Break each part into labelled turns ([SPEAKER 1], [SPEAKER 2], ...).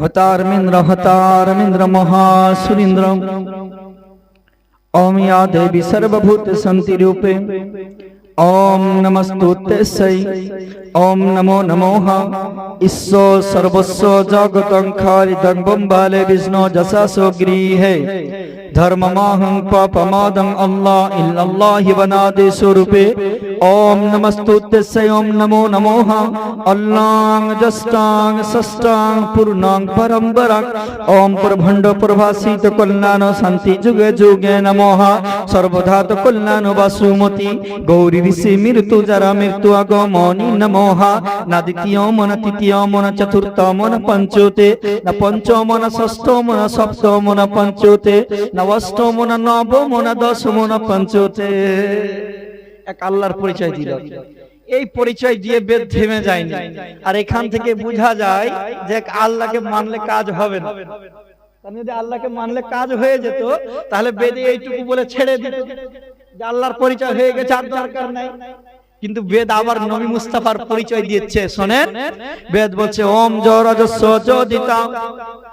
[SPEAKER 1] हतारमिंद्र हतारमिंद्र महासुरीन्द्र ओम या देवी सर्वभूत संति रूपे। ओम नमस्तुते सै ओम नमो नमो। हा ईश्व सर्वस्व जगतं खारि दंबं बाले विष्णु जसासो गृहे। धर्ममाहं पापमादं अल्लाह इल्लल्लाह वनादे स्वरूपे ओम नमस्तुत्यस्य ओम नमो नमोः अल्लां जष्टां षष्टां पूर्णां परम्परां ओम प्रभण्ड प्रभासित कल्याण शान्ति जुगे जुगे नमोः सर्वधात कल्याण वासुमति गौरी ऋषि मृत्यु जरा मृत्यु अगमनि नमोः न द्वितीयं न तृतीयं न चतुर्थं न पञ्चोते न पञ्चम न षष्ठम न सप्तम न पञ्चोते न অষ্টম মন নবম মন দশম পঞ্চতে। এক আল্লাহর পরিচয় দিল। এই পরিচয় দিয়ে বেদ থেমে যায়নি। আর এখান থেকে বোঝা যায় যে আল্লাহকে মানলে কাজ হবে না। যদি আল্লাহকে মানলে কাজ হয়ে যেত, তাহলে বেদে এইটুকু বলে ছেড়ে দিত। যে আল্লাহর পরিচয় হয়ে গেছে, আর দরকার নাই। কিন্তু বেদ আবার নবী মুস্তাফার পরিচয় দিচ্ছে শোনেন, বেদ বলছে, ওম জরজস্ব যোদিতা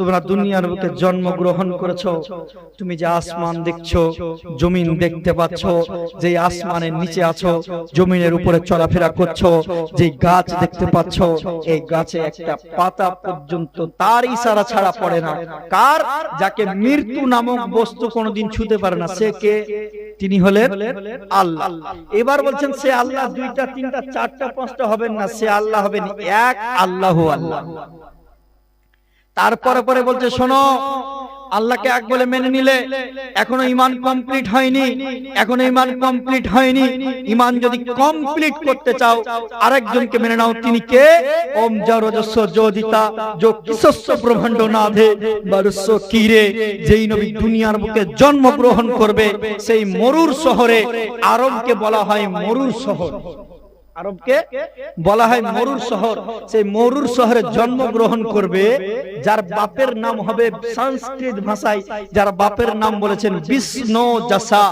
[SPEAKER 1] তোমরা দুনিয়ার বুকে জন্মগ্রহণ করেছ। তুমি যে আসমান দেখছ, জমিন দেখতে পাচ্ছ, যে আসমানের নিচে আছো, জমিনের উপরে চলাফেরা করছ, যে গাছ দেখতে পাচ্ছ, এই গাছে একটা পাতা পর্যন্ত তার ইশারা ছাড়া পড়ে না। কার? যাকে মৃত্যু নামক বস্তু কোনোদিন ছুতে পারে না, সে কে? তিনি হলেন আল্লাহ। এবার বলছেন, সে আল্লাহ, দুইটা, তিনটা, চারটা, পাঁচটা হবেন না, সে আল্লাহ হবেন এক আল্লাহ আল্লাহ। তারপরে পরে বলছে শোনো আল্লাহকে এক বলে মেনে নিলে এখনও ইমান কমপ্লিট হয়নি এখনও ইমান কমপ্লিট হয়নি ইমান যদি কমপ্লিট করতে চাও আরেকজনকে মেনে নাও তিনি কে? ওম জরজস্ব যোদিতা যো কিসস্ব ব্রহ্মাণ্ড নাধে বারস্য কিরে যেই নবী দুনিয়ার বুকে জন্মগ্রহণ করবে সেই মরুর শহরে আরবকে বলা হয় মরুর শহর। আরবকে বলা হয় মরুর শহর। সেই মরুর শহরে জন্মগ্রহণ করবে, যার বাপের নাম হবে সংস্কৃত ভাষায়, যার বাপের নাম বলেছেন বিষ্ণু জাসা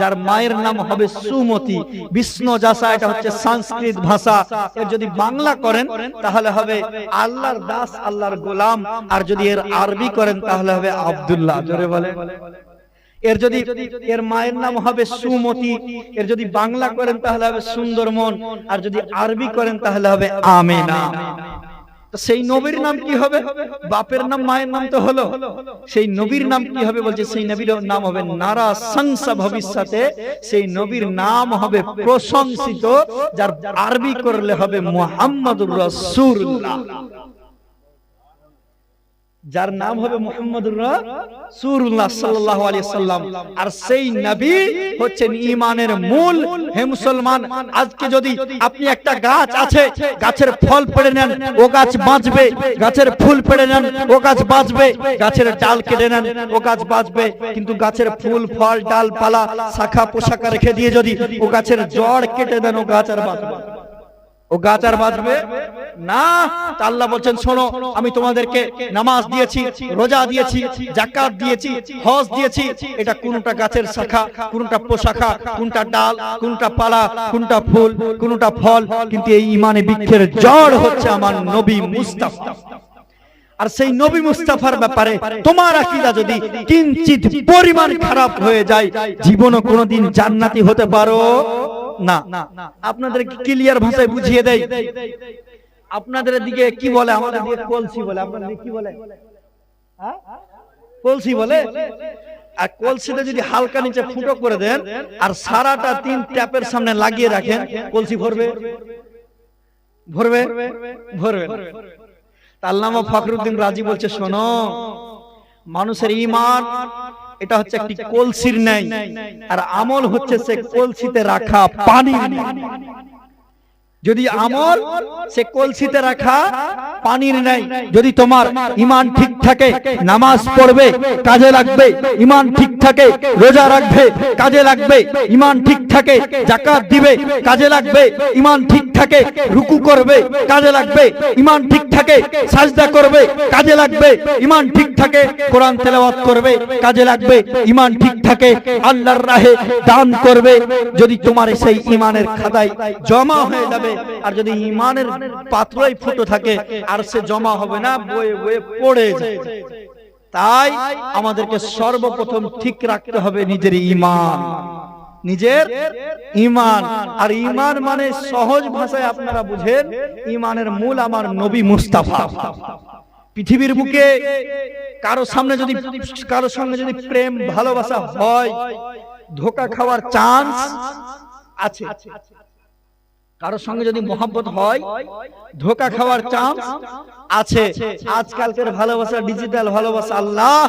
[SPEAKER 1] যার মায়ের নাম হবে সুমতি। বিষ্ণু জাসা এটা হচ্ছে সংস্কৃত ভাষা। এর যদি বাংলা করেন, তাহলে হবে আল্লাহর দাস, আল্লাহর গোলাম। আর যদি এর আরবি করেন, তাহলে হবে আব্দুল্লাহ। জোরে বলে এর যদি এর মায়ের নাম হবে সুমতি এর যদি বাংলা করেন তাহলে হবে সুন্দরমন আর যদি আরবি করেন তাহলে হবে আমেনা। সেই নবীর নাম কি হবে? বাপের নাম মায়ের নাম তো হলো। সেই নবীর নাম কি হবে বলছে? সেই নবীর নাম হবে নারা সংসা ভবিষ্যতে। সেই নবীর নাম হবে প্রশংসিত যার আরবি করলে হবে মুহাম্মদুর রাসূলুল্লাহ। যার নাম হবে মুহাম্মদুর রাসূলুল্লাহ সাল্লাল্লাহু আলাইহি সাল্লাম। আর সেই নবী হচ্ছেন ঈমানের মূল। হে মুসলমান আজকে যদি আপনি একটা গাছ আছে গাছের ফল পেড়ে নেন ও গাছ বাঁচবে গাছের ফুল পেড়ে নেন ও গাছ বাঁচবে গাছের ডাল কেটে নেন ও গাছ বাঁচবে কিন্তু গাছের ফুল ফল ডাল পালা শাখা পোশাকা রেখে দিয়ে যদি ও গাছের জড় কেটে দেন ও গাছ আর বাঁচবে। ও গাছ আর বাঁচবে? না। আল্লাহ বলছেন, শোনো, আমি তোমাদেরকে নামাজ দিয়েছি, রোজা দিয়েছি জাকাত দিয়েছি, হজ দিয়েছি। এটা কোনটা গাছের শাখা, কোনটা পোশাখা, কোনটা ডাল, কোনটা পালা, কোনটা ফুল, কোনটা ফল? কিন্তু এই ইমানে বৃক্ষের জড় হচ্ছে আমার নবী মুস্তাফা। আর সেই নবী মুস্তাফার ব্যাপারে তোমার আকীদা যদি কিঞ্চিত পরিমাণ খারাপ হয়ে যায়, জীবনও কোনোদিন জান্নাতি হতে পারো। না। আপনাদের ক্লিয়ার ভাষায় বুঝিয়ে দেয়। আপনাদের দিকে কি বলে? আমাদের দিকে কলসি বলে। আপনাদের কি বলে। হ্যাঁ? কলসি বলে? আর কলসিতে যদি হালকা নিচে ফুটো করে দেন আর সারাটা তিন ট্যাপের সামনে লাগিয়ে রাখেন। কলসি ভরবে? ভরবে? ভরবে? না। তা আল্লামা ফখরুদ্দিন রাজি বলছে শোনো মানুষের ইমান এটা হচ্ছে একটি কলসির ন্যায়। আর আমল হচ্ছে সে কলসিতে রাখা পানি। যদি আমল সে কলসিতে রাখা পানির নাই যদি তোমার ইমান ঠিক থাকে নামাজ পড়বে কাজে লাগবে ইমান ঠিক থাকে রোজা রাখবে কাজে লাগবে ইমান ঠিক থাকে জাকাত দিবে কাজে লাগবে ইমান ঠিক থাকে রুকু করবে কাজে লাগবে ইমান ঠিক থাকে সাজদা করবে কাজে লাগবে ইমান ঠিক থাকে, কোরআন তেলাওয়াত করবে, কাজে লাগবে ইমান ঠিক থাকে, আল্লাহর রাহে দান করবে। যদি তোমার সেই ইমানের খাতায় জমা হয়ে যাবে, আর যদি ইমানের পাত্রই ফুটো থাকে, আর সে জমা হবে না, বয়ে বয়ে পড়ে যাবে। তাই আমাদেরকে সর্বপ্রথম ঠিক রাখতে হবে নিজের ইমান নিজের ইমান আর ইমান মানে সহজ ভাষায় আপনারা বুঝেন ইমানের মূল আমার নবী মুস্তাফা। পৃথিবীর বুকে কারও সামনে যদি কারও সঙ্গে যদি প্রেম ভালোবাসা হয় ধোকা খাওয়ার চান্স আছে। কারোর সঙ্গে যদি মোহাম্মত হয় ধোকা খাওয়ার চান্স আছে। আজকালকার ভালোবাসা ডিজিটাল ভালোবাসা আল্লাহ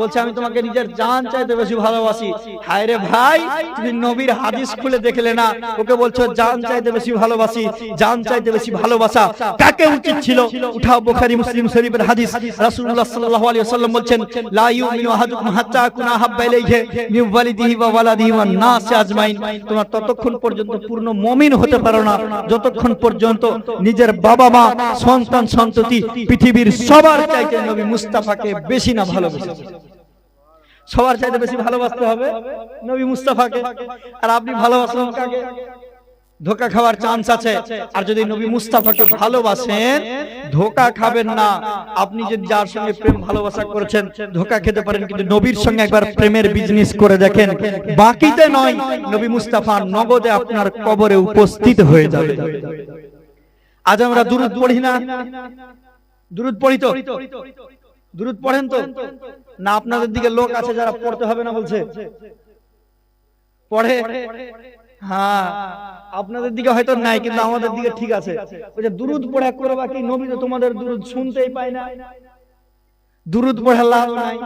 [SPEAKER 1] বলছে আমি তোমাকে নিজের জান চাইতে বেশি ভালোবাসি। হায় রে ভাই তুমি নবীর হাদিস খুলে দেখলে না? ওকে বলছো জান চাইতে বেশি ভালোবাসি জান চাইতে বেশি ভালোবাসা। কাকে উচিত ছিল? উঠাও বুখারী মুসলিম শরীফের হাদিস। রাসূলুল্লাহ সাল্লাল্লাহু আলাইহি ওয়াসাল্লাম বলছেন লা ইউমিনু আহাদুকুম হাত্তা আকুনা হাব্বা ইলাইহি মিন ওয়ালিদিহি ওয়া ওয়ালাদিহি ওয়ান নাস আজমাইন। তোমার ততক্ষণ পর্যন্ত পূর্ণ মুমিন হতে পারো না যতক্ষণ পর্যন্ত নিজের বাবা মা সন্তান, সন্ততি পৃথিবীর সবার চাইতে নবী মুস্তাফাকে বেশি না ভালোবাসে সবার চাইতে বেশি ভালোবাসতে হবে নবী মুস্তাফাকে। আর আপনি ভালোবাসেন কাকে? ধোকা খাওয়ার চান্স আছে। আর যদি নবী মুস্তাফাকে ভালোবাসেন ধোকা খাবেন না। আপনি যদি যার সঙ্গে প্রেম ভালোবাসা করেছেন ধোকা খেতে পারেন কিন্তু নবীর সঙ্গে একবার প্রেমের বিজনেস করে দেখেন। বাকিতে নয় নবী মুস্তাফা নগদে আপনার কবরে উপস্থিত হয়ে যাবে। আজ আমরা দুরুদ পড়ি না। দুরুদ পড়ি তো? দুরুদ পড়েন তো? না আপনাদের দিকে লোক আছে যারা পড়তে হবে না বলছে। পড়ে? হ্যাঁ আপনাদের দিকে হয়তো নাই কিন্তু আমাদের দিকে ঠিক আছে। ওই যে দুরুদ পড়া করে বাকি নবী তো তোমাদের দুরুদ শুনতেই পায় না। দুরুদ পড়া লাভ নাই।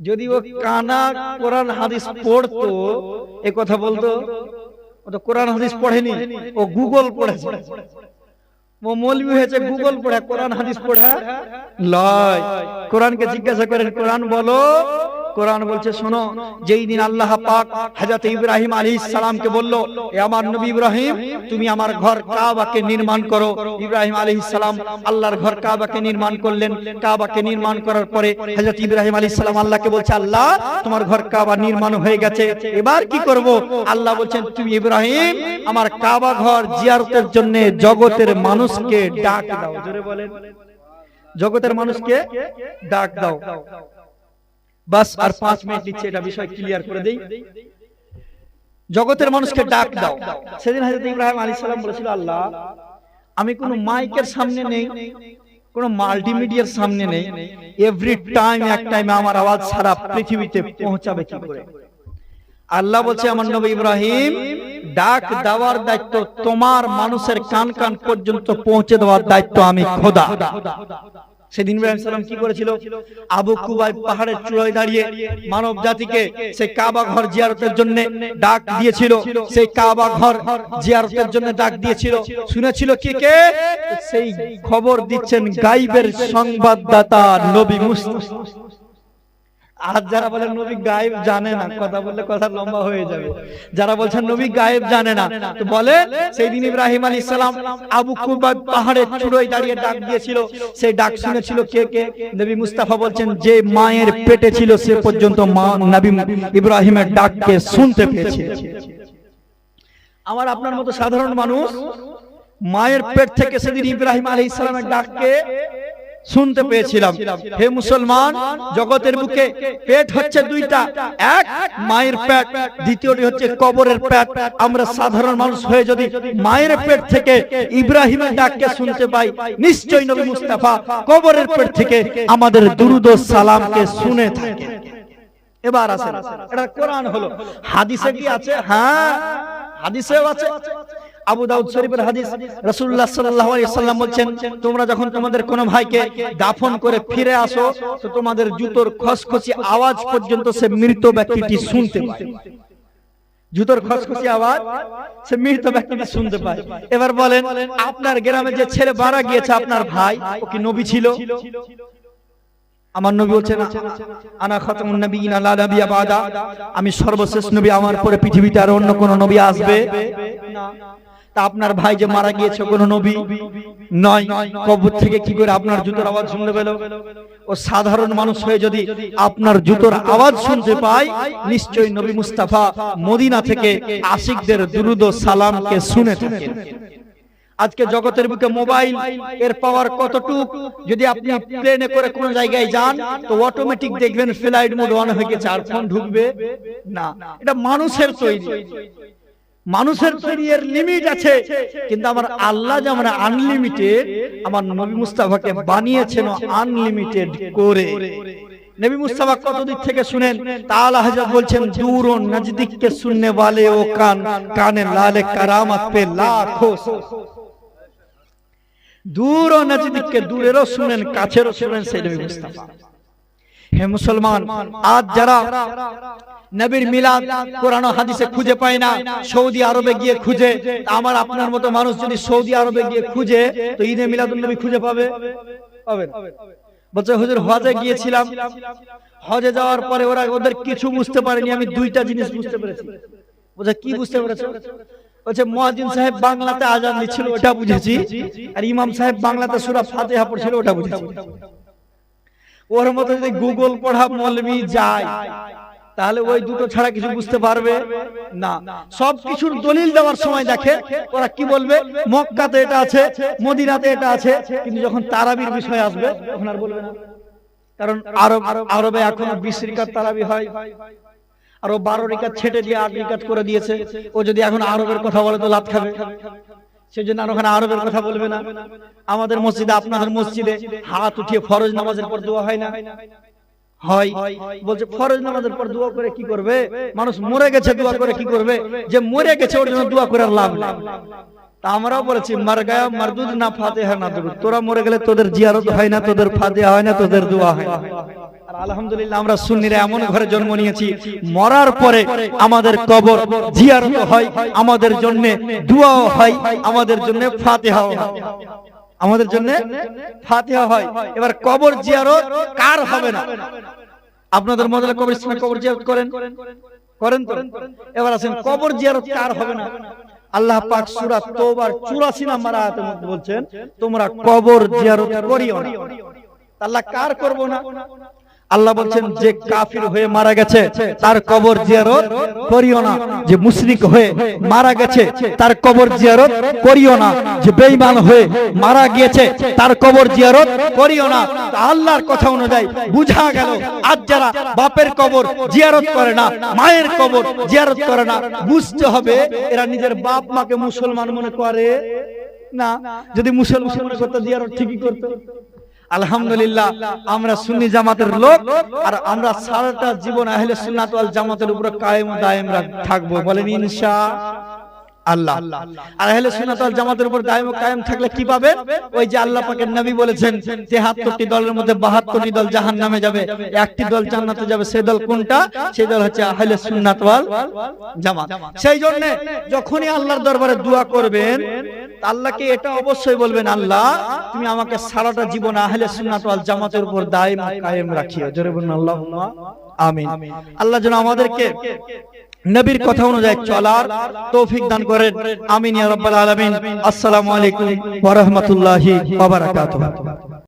[SPEAKER 1] যদি ও কানা কোরআন হাদিস পড়তো এ কথা বলতো ও তো কোরআন হাদিস পড়েনি ও গুগল পড়েছে। ও মৌলবি হয়েছে গুগল পড়া কোরআন হাদিস পড়া। লয় কোরআনকে জিজ্ঞাসা করেন কোরআন বলো। কোরআন বলছে, শোনো, যেই দিন আল্লাহ পাক হযরত ইব্রাহিম আলাইহিস সালামকে বলল, এ আমার নবী ইব্রাহিম, তুমি আমার ঘর কাবাকে নির্মাণ করো। ইব্রাহিম আলাইহিস সালাম আল্লাহর ঘর কাবাকে নির্মাণ করলেন। কাবাকে নির্মাণ করার পরে হযরত ইব্রাহিম আলাইহিস সালাম আল্লাহকে বলছে, আল্লাহ, তোমার ঘর কাবা নির্মাণ হয়ে গেছে, এবার কি করব? আল্লাহ বলছেন, তুমি ইব্রাহিম, আমার কাবা ঘর জিয়ারতের জন্য জগতের মানুষকে ডাক দাও। জোরে বলেন। জগতের মানুষকে ডাক দাও। বাস আর পাঁচ মিনিট নিচ্ছে এটা বিষয় ক্লিয়ার করে দেই। জগতের মানুষকে ডাক দাও। সেদিন হাজরত ইব্রাহিম আলী সালাম বলেছিল আল্লাহ আমি কোনো মাইকের সামনে নেই কোন মাল্টিমিডিয়ার সামনে নেই। এভরি টাইম এক টাইমে আমার আওয়াজ সারা পৃথিবীতে পৌঁছাবে কি করে? আল্লাহ বলছে আমার নবী ইব্রাহিম ডাক দেওয়ার দায়িত্ব তোমার মানুষের কান কান পর্যন্ত পৌঁছে দেওয়ার দায়িত্ব আমি খোদা। সেদিন ইব্রাহিম সালাম কি করেছিল? আবু কুবাই পাহাড়ের চূড়ায় দাঁড়িয়ে মানব জাতিকে সেই কাবা ঘর জিয়ারতের জন্য ডাক দিয়েছিল। সেই কাবা ঘর জিয়ারতের জন্য ডাক দিয়েছিল। শুনেছিল কে কে? সেই খবর দিচ্ছেন গাইবের সংবাদদাতা নবী মুস্তাফা। আর যারা বলেন নবী গায়েব জানে না, কথা বললে কথা লম্বা হয়ে যাবে। যারা বলছেন নবী গায়েব জানে না, তো বলে সেই দিন ইব্রাহিম আলী ইসলাম আবু কুবা পাহাড়ের চূড়োয় দাঁড়িয়ে ডাক দিয়েছিল। সেই ডাক শুনেছিল কে কে? নবী মুস্তাফা বলছেন, যে মায়ের পেটে ছিল সে পর্যন্ত মা নবী ইব্রাহিমের ডাককে শুনতে পেয়েছে। আমার আপনার মতো সাধারণ মানুষ, মায়ের পেট থেকে সেদিন ইব্রাহিম আলী ইসলামের ডাককে শুনতে পেয়েছিলাম। হে মুসলমান জগতের বুকে পেট হচ্ছে দুইটা। এক মায়ের পেট। দ্বিতীয়টি হচ্ছে কবরের পেট। আমরা সাধারণ মানুষ হয়ে যদি মায়ের পেট থেকে ইব্রাহিমের ডাককে শুনতে পাই নিশ্চয়ই নবী মুস্তাফা কবরের পেট থেকে আমাদের দুরুদ সালামকে শুনে থাকে। এবার আসেন। এটা কোরআন হলো। হাদিসে কি আছে? হ্যাঁ। হাদিসেও আছে। আবু দাউদ শরীফের হাদিস রাসূলুল্লাহ সাল্লাল্লাহু আলাইহি সাল্লাম বলেন তোমরা যখন তোমাদের ভাইকে দাফন করে ফিরে আসো, তো তোমাদের জুতোর খসখসি আওয়াজ পর্যন্ত সে মৃত ব্যক্তিটি শুনতে পায়। জুতোর খসখসি আওয়াজ সে মৃত ব্যক্তিটি শুনতে পায়। এবার বলেন, আপনার গ্রামে যে ছেলে মারা গিয়েছে, আপনার ভাই, ও কি নবী ছিল? আমার নবী বলছেন আনা খাতামুন নবিয়িন লা নবিয়্যা বাদা আমি সর্বশেষ নবী আমার পরে পৃথিবীতে আর অন্য কোন নবী আসবে না। তা আপনার ভাই যে মারা গিয়েছে কোনো নবী নয়। কবর থেকে কি করে আপনার জুতোর আওয়াজ শুনতে পেল? ও সাধারণ মানুষ হয়ে যদি আপনার জুতোর আওয়াজ শুনতে পায়, নিশ্চয়ই নবী মুস্তাফা মদিনা থেকে আশিকদের দুরুদ সালামকে শুনে থাকেন। আজকে জগতের বুকে মোবাইল এর পাওয়ার কতটুক? যদি আপনি প্লেনে করে কোন জায়গায় যান তো অটোমেটিক দেখবেন ফ্লাইট মোড অন হয়ে গেছে আর ফোন ঢুকবে? না। এটা মানুষের তৈরি। মানুষের তৈরি এর লিমিট আছে। কিন্তু আমার আল্লাহ যেমন আনলিমিটেড আমার নবী মুস্তাফাকে বানিয়েছেন আনলিমিটেড করে। নবী মুস্তাফা কত দিক থেকে শুনেন? তাআলা হযরত বলছেন দূর ও নজদিক কে শুননে वाले ও কান। কানে লালে কারামত পে লাখো দূর ও দূরেরও শুনেন, কাছেরও শুনেন, সেই নবী মুস্তাফা। হে মুসলমান, আজ যারা নবীর মিলাদ কোরআন হাদিসে খুঁজে পায় না, সৌদি আরবে গিয়ে খুঁজে, আমার আপনার মতো মানুষ যদি সৌদি আরবে গিয়ে খুঁজে, তো ঈদে মিলাদ নবী খুঁজে পাবে? পাবে না। বলছে, হুজুর, হজে গিয়েছিলাম। হজে যাওয়ার পরে ওরা ওদের কিছু বুঝতে পারেনি, আমি দুইটা জিনিস বুঝতে পেরেছি। বলছে, কি বুঝতে পেরেছ? বলছে মুয়াজ্জিন সাহেব বাংলাতে আজান দিচ্ছিল, ওটা বুঝেছি। আর ইমাম সাহেব বাংলাতে সূরা ফাতিহা পড়ছিল, ওটা বুঝেছি। ওর মতো যদি গুগল পড়া মলবি যায়, তাহলে ওই দুটো ছাড়া কিছু বুঝতে পারবে? না। সব কিছুর দলিল দেওয়ার সময় দেখে, ওরা কি বলবে? মক্কাতে এটা আছে, মদিনাতে এটা আছে, কিন্তু যখন তারাবির বিষয় আসবে, তখন আর বলবে না। কারণ আরব আরবে এখনও বিশ রিকাত তারাবি হয়। আর বারো রিকাত ছেটে দিয়ে আট রিকাত করে দিয়েছে। ও যদি এখন আরবের কথা বলে তো লাভ খাবে। সেই জন্য আর ওখানে আরবের কথা বলবে না। আমাদের মসজিদে, আপনাদের মসজিদে হাত উঠিয়ে ফরজ নামাজের পর দোয়া হয় না? হয়। বলছে, ফরজ নামাজের পর দোয়া করে কি করবে? মানুষ মরে গেছে, দোয়া করে কি করবে? যে মরে গেছে, ওর জন্য দোয়া করার লাভ নেই। তা আমরাও বলেছি, মার গায়া মারদুদ না, ফাতেহা না দুরুদ তোরা মরে গেলে তোদের জিয়ারত হয় না, তোদের ফাতেহা হয় না, তোদের দোয়া হয় আলহামদুলিল্লাহ আমরা সুন্নিরা এমন ঘরে জন্ম নিয়েছি, মরার পরে আমাদের কবর জিয়ারত হয়, আমাদের জন্য দোয়াও হয়, আমাদের জন্য ফাতেহাও হয়। আমাদের জন্য ফাতিহা হয়। এবার কবর জিয়ারত কার হবে না? আপনাদের মধ্যে কবর কবর জিয়ারত করেন? করেন তো? এবার আছেন কবর জিয়ারত কার হবে না? আল্লাহ পাক সূরা তওবার 84 নম্বর আয়াতের মধ্যে বলছেন তোমরা কবর জিয়ারত করিও না। আল্লাহ কার করব না? আল্লাহ বলছেন যে কাফির হয়ে মারা গেছে, তার কবর জিয়ারত করিও না। যে মুশরিক হয়ে মারা গেছে, তার কবর জিয়ারত করিও না। যে বেঈমান হয়ে মারা গিয়েছে, তার কবর জিয়ারত করিও না। আল্লাহর কথা অনুযায়ী বুঝা গেল, আজ যারা বাপের কবর জিয়ারত করে না, মায়ের কবর জিয়ারত করে না, বুঝতে হবে এরা নিজের বাপ মাকে মুসলমান মনে করে। না, যদি মুসলমান মনে করতো জিয়ারত ঠিকই করতো। আলহামদুলিল্লাহ, আমরা সুন্নি জামাতের লোক আর আমরা সারাটা জীবন আহলে সুন্নাত ওয়াল জামাতের উপরে কায়েম দায়েম থাকব। বলেন ইনশা আল্লাহ। যে আল্লাহ পাকের নবী বলেছেন 73টি দলের মধ্যে 72টি দল যাবে, একটি দল যাবে দল কোনটা? দল হচ্ছে আহলে জামাত। সেই জন্য যখনই আল্লাহর দরবারে দোয়া করবেন আল্লাহকে এটা অবশ্যই বলবেন আল্লাহ তুমি আমাকে সারাটা জীবন আহলে সুন্নাত ওয়াল জামাতের উপর দায়েম কায়েম রাখিও। জোরে বলুন আল্লাহুম্মা আমিন। আল্লাহ যেন আমাদেরকে নবীর কথা অনুযায়ী চলার তৌফিক দান করেন। আমিন ইয়া রাব্বাল আলামিন। আসসালামু আলাইকুম ওয়া রাহমাতুল্লাহি ওয়া বারাকাতুহু।